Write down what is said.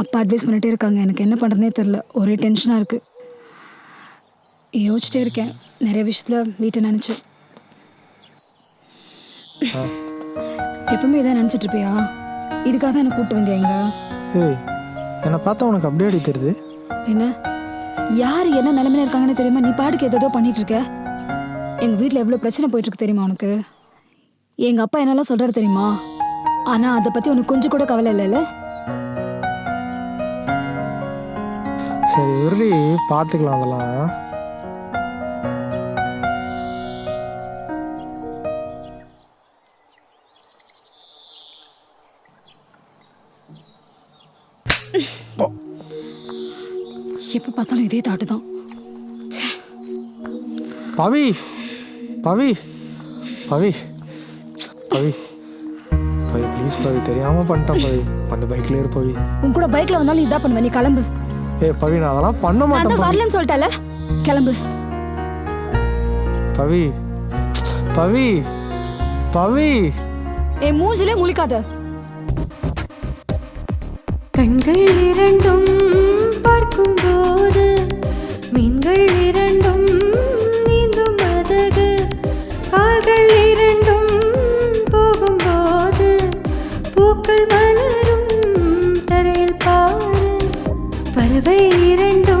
அப்பா அட்வைஸ் பண்ணிட்டே இருக்காங்க. எனக்கு என்ன பண்ணுறதுனே தெரில ஒரே டென்ஷனாக இருக்குது யோசிச்சிட்டே இருக்கேன். நிறைய விஷயத்தில் வீட்டை நினச்சி. எப்பவுமே இதான் நினச்சிட்டு இருப்பியா? இதுக்காக தான் என்னை கூப்பிட்டு வந்தியா இங்க? ஏய் என்னை பார்த்தா உனக்கு அப்படியே அடி தெரியுது என்ன? யார் என்ன நிலைமையில இருக்காங்கன்னு தெரியுமா? நீ பாட்டுக்கு ஏதோ பண்ணிட்டு இருக்க. எங்கள் வீட்டில் எவ்வளோ பிரச்சனை போயிட்டு இருக்கு தெரியுமா உனக்கு? எங்கள் அப்பா என்னெல்லாம் சொல்கிறாரு தெரியுமா? ஆனால் அதை பற்றி உனக்கு கொஞ்சம் கூட கவலை இல்லைல்ல? சரி உருளி பார்த்துக்கலாம் அதெல்லாம். எப்போ பார்த்தாலும் இதே தாட்டு தான். பவி பவி பவி பவி. பவி ப்ளீஸ் பவி தெரியாமல் பண்ணிட்டேன் பவி. அந்த பைக்கில் இரு பவி. உன் கூட பைக்கில் வந்தாலும் இதான் பண்ணுவ நீ கிளம்பு. ஏ பவி நான் அதெல்லாம் பண்ண நான் மாட்டேன் தான் பவி. வரலன்னு சொல்லிட்டால கிளம்பு. பவி. பவி. பவி. ஏ மூஞ்சிலே முழிக்காத. கண்கள் இரண்டும் பார்க்கும்போது மீன்கள் இரண்டும் நீந்தும் மதகு கால்கள் இரண்டும் போகும்போது பூக்கள் பார்வை இரண்டும்